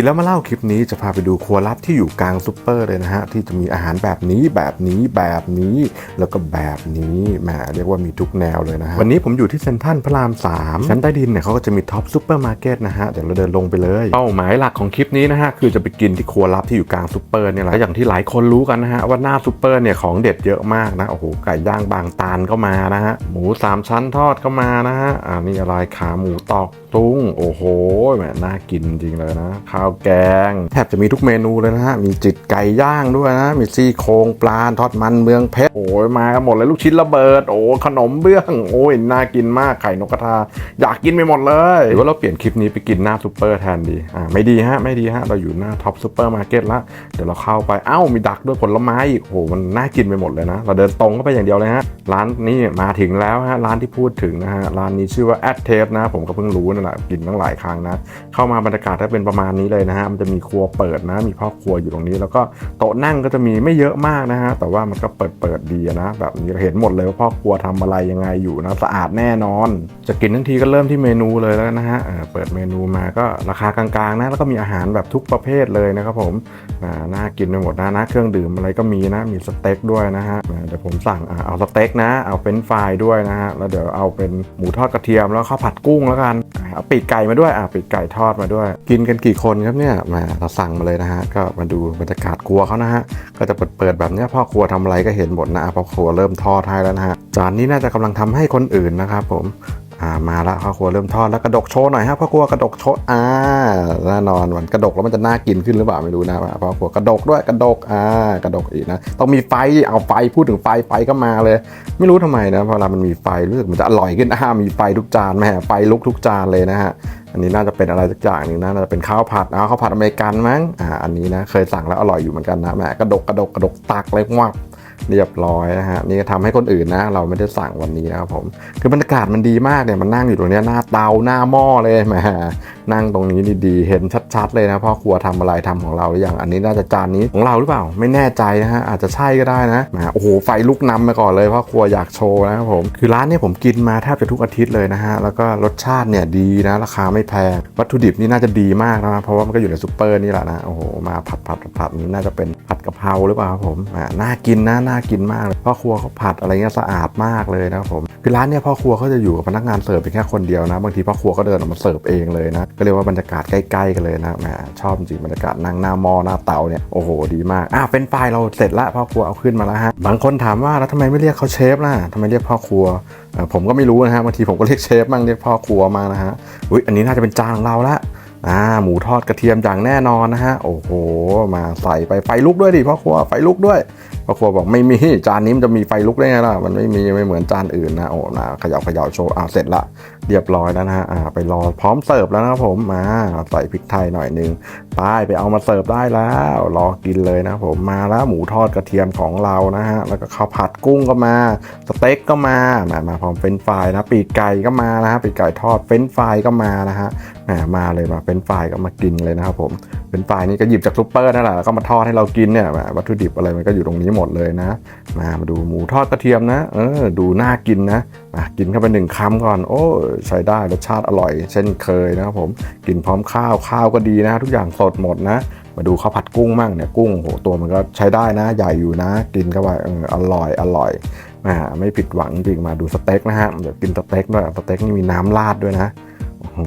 กินแล้วมาเล่าคลิปนี้จะพาไปดูครัวลับที่อยู่กลางซุปเปอร์เลยนะฮะที่จะมีอาหารแบบนี้แบบนี้แบบนี้แล้วก็แบบนี้แหมเรียกว่ามีทุกแนวเลยนะฮะวันนี้ผมอยู่ที่เซ็นทรัลพระราม 3 ชั้นใต้ดินเนี่ยเขาก็จะมีท็อปซุปเปอร์มาร์เก็ตนะฮะเดี๋ยวเราเดินลงไปเลยเป้าหมายหลักของคลิปนี้นะฮะคือจะไปกินที่ครัวลับที่อยู่กลางซุปเปอร์เนี่ยแหละอย่างที่หลายคนรู้กันนะฮะว่าหน้าซุปเปอร์เนี่ยของเด็ดเยอะมากนะโอ้โหไก่ย่างบางตาลก็มานะฮะหมูสามชั้นทอดก็มานะฮะอ่านี่อะไรขาหมูตอกตุ้งโอ้โหแหมน่ากินจริงเลยนะข้าวแกง แทบจะมีทุกเมนูเลยนะฮะ มีจิตไก่ย่างด้วยนะ มีซี่โครงปลาทอดมันเมืองเพชร โอ้ยมากันหมดเลยลูกชิ้นระเบิด โอ้ขนมเบื้อง โอ้ยน่ากินมากไข่นกกระทา อยากกินไปหมดเลยหรือว่าเราเปลี่ยนคลิปนี้ไปกินหน้าซูเปอร์แทนดี อ่าไม่ดีฮะไม่ดีฮะเราอยู่หน้าท็อปซูเปอร์มาร์เก็ตละเดี๋ยวเราเข้าไปเอ้ามีดักด้วยผลไม้อีกโอ้มันน่ากินไปหมดเลยนะ เราเดินตรงเข้าไปอย่างเดียวเลยฮะร้านนี้มาถึงแล้วฮะร้านที่พูดถึงนะฮะร้านนี้ชื่อว่าแอดเทปนะ ผมก็เพิ่งรู้นั่นแหละกินตั้งหลายครั้งนะ เข้ามาบรรยากาศถ้าเป็นประมาณนี้เลยนะฮะมันจะมีครัวเปิดนะ มีพ่อครัวอยู่ตรงนี้ แล้วก็โต๊ะนั่งก็จะมีไม่เยอะมากนะฮะแต่ว่ามันก็เปิดเปิดดีนะแบบนี้เห็นหมดเลยว่าพ่อครัวทำอะไรยังไงอยู่นะสะอาดแน่นอน จะกินทั้งทีก็เริ่มที่เมนูเลยแล้วนะฮะเเปิดเมนูมาก็ราคากลางๆนะแล้วก็มีอาหารแบบทุกประเภทเลยนะครับผมน่ากินไปหมดนะนะเครื่องดื่มอะไรก็มีนะมีสเต็กด้วยนะฮะเดี๋ยวผมสั่งเอาสเต็กนะ เอาเป็นฟรายด้วยนะฮะแล้วเดี๋ยวเอาเป็นหมูทอดกระเทียมแล้วข้าวผัดกุ้งแล้วกันเอาปีกไก่มาด้วยอ่าปีกไก่ทอดมาด้วย กินกันกี่คนครับเนี่ยมาเราสั่งมาเลยนะฮะก็มาดูบรรยากาศครัวเขานะฮะก็จะเปิดเปิดแบบเนี้ยพ่อครัวทำอะไรก็เห็นหมดนะพ่อครัวเริ่มทอดให้แล้วนะฮะจานนี้น่าจะกำลังทำให้คนอื่นนะครับผมอ่ามาละพ่อครัวเริ่มทอดแล้วกระดกโชว์หน่อยฮะพ่อครัวกระดกโชว์อ่าแน่นอนมันกระดกแล้วมันจะน่ากินขึ้นหรือเปล่าไม่รู้นะพ่อครัวกระดกด้วยกระดกอ่ากระดกอีกนะต้องมีไฟเอาไฟพูดถึงไฟไฟก็มาเลย ไม่รู้ทำไมนะเพราะเวลามันมีไฟรู้สึกมันจะอร่อยขึ้นอ่ามีไฟทุกจานแม่ไฟลุกทุกจานเลยนะฮะ อันนี้น่าจะเป็นอะไรสักอย่างหนึ่งนะน่าจะเป็นข้าวผัดอ่าข้าวผัดอเมริกันมั้งอ่าอันนี้นะเคยสั่งแล้วอร่อยอยู่เหมือนกันนะแม่กระดกกระดกกระดกตักเลยว่า เรียบร้อยนะฮะนี่ก็ทำให้คนอื่นนะ เราไม่ได้สั่งวันนี้นะครับผมคือบรรยากาศมันดีมากเนี่ยมันนั่งอยู่ตรงนี้หน้าเตาหน้าหม้อเลยแหมนั่งตรงนี้ดีๆเห็นชัด ๆ เลยนะพ่อครัวทำอะไรทำของเราหรือยังอันนี้น่าจะจานนี้ของเราหรือเปล่า ไม่แน่ใจนะฮะอาจจะใช่ก็ได้นะแหมโอ้โหไฟลุกนำมาก่อนเลยพ่อครัวอยากโชว์นะครับผมคือร้านนี่ยผมกินมาแทบจะทุกอาทิตย์เลยนะฮะแล้วก็รสชาติเนี่ยดีนะราคาไม่แพงวัตถุดิบนี่น่าจะดีมากนะเพราะว่ามันก็อยู่ในซูเปอร์นี่แหละนะโอ้โหมาผัดผัดผัดนี่น่าจะเป็นผัดกะเพราหรือเปล่าครับผมน่ากินนะน่ากินมากเลยพ่อครัวเขาผัดอะไรเงี้ยสะอาดมากเลยนะครับผมคือร้านเนี่ยพ่อครัวเขาจะอยู่กับพนักงานเสิร์ฟเพียงแค่คนเดียวนะบางทีพ่อครัวก็เดินออกมาเสิร์ฟเองเลยนะก็เรียกว่าบรรยากาศใกล้ๆกันเลยนะแหมชอบจริงบรรยากาศนั่งหน้าหม้อหน้าเตาเนี่ยโอ้โหดีมากอะเป็นไฟเราเสร็จละพ่อครัวเอาขึ้นมาแล้วฮะบางคนถามว่าแล้วทำไมไม่เรียกเขาเชฟล่ะทำไมเรียกพ่อครัวผมก็ไม่รู้นะฮะบางทีผมก็เรียกเชฟบ้างเรียกพ่อครัวมานะฮะอุ้ยอันนี้น่าจะเป็นจานของเราละอ่าหมูทอดกระเทียมอย่างแน่นอนนะฮะ โอ้โห มาใส่ไปไฟลุกด้วยดิพ่อครัวไฟลุกด้วย พ่อครัวบอกไม่มีจานนี้มันจะมีไฟลุกได้ไงล่ะ มันไม่มีไม่เหมือนจานอื่นนะโอ้นะขย่าเขย่าโชว์อ่าเสร็จละเรียบร้อยแล้วนะฮะอ่าไปรอพร้อมเสิร์ฟแล้วนะครับผมมาใส่พริกไทยหน่อยหนึงไปไปเอามาเสิร์ฟได้แล้ว รอกินเลยนะผมมาแล้วหมูทอดกระเทียมของเรานะฮะแล้วก็ข้าวผัดกุ้งก็มาสเต็กก็มามามาพร้อมเฟรนฟรายนะปีกไก่ก็มานะฮะปีกไก่ทอดเฟรนฟรายก็มานะฮะมาเลยมาเป็นฝ่ายก็มากินเลยนะครับผมเป็นฝ่ายนี่ก็หยิบจากซุปเปอร์นั่นแหละแล้วก็มาทอดให้เรากินเนี่ยวัตถุดิบอะไรมันก็อยู่ตรงนี้หมดเลยนะ มามาดูหมูทอดกระเทียมนะเออดูน่ากินนะมากินเข้าไปหนึ่งคำก่อน โอ้ใช้ได้รสชาติอร่อย เช่นเคยนะครับผมกินพร้อมข้าวข้าวก็ดีนะ ทุกอย่างสดหมดนะ มาดูข้าวผัดกุ้งมั่งเนี่ยกุ้งโหตัวมันก็ใช้ได้นะ ใหญ่อยู่นะ กินเข้าไปเอออร่อยอร่อยมาไม่ผิดหวังจริงมาดูสเต็กนะฮะเดี๋ยวกินสเต็กด้วยสเต็กนี่มีน้ำราดด้วยนะโอ้โห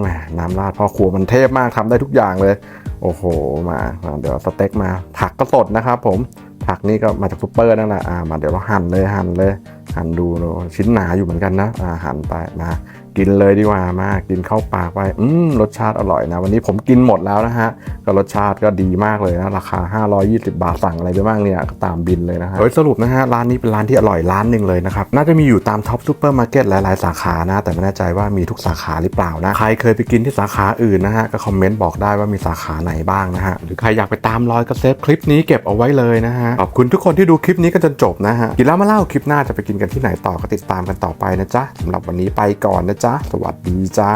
แหมน้ำราดพ่อครัวมันเทพมากทำได้ทุกอย่างเลย โอ้โหมามาเดี๋ยวสเต็กมาผักก็สดนะครับผมผักนี่ก็มาจากซุปเปอร์นั่นแหละอ่ามาเดี๋ยวเราหั่นเลยหั่นเลย หั่นดูเนอะชิ้นหนาอยู่เหมือนกันนะอาหั่นไปมากินเลยดีกว่ามากินเข้าปากไปอืมรสชาติอร่อยนะ วันนี้ผมกินหมดแล้วนะฮะก็รสชาติก็ดีมากเลยนะราคา 520 บาทสั่งอะไรไปบ้างเนี่ยก็ตามบินเลยนะฮะโดยสรุปนะฮะร้านนี้เป็นร้านที่อร่อยร้านหนึ่งเลยนะครับน่าจะมีอยู่ตามท็อปซูเปอร์มาร์เก็ตหลายๆ สาขานะ แต่ไม่แน่ใจว่ามีทุกสาขาหรือเปล่านะใครเคยไปกินที่สาขาอื่นนะฮะก็คอมเมนต์บอกได้ว่ามีสาขาไหนบ้างนะฮะหรือใครอยากไปตามรอยก็เซฟคลิปนี้เก็บเอาไว้เลยนะฮะขอบคุณทุกคนที่ดูคลิปนี้กันจนจบนะฮะกินแล้วมาเล่าคลิปหน้าจะไปกินกันที่ไหนต่อก็ติดตามกันต่อไปนะจ๊ะสำหรับวันนี้ไปก่อนนะจ๊ะ สวัสดีจ้า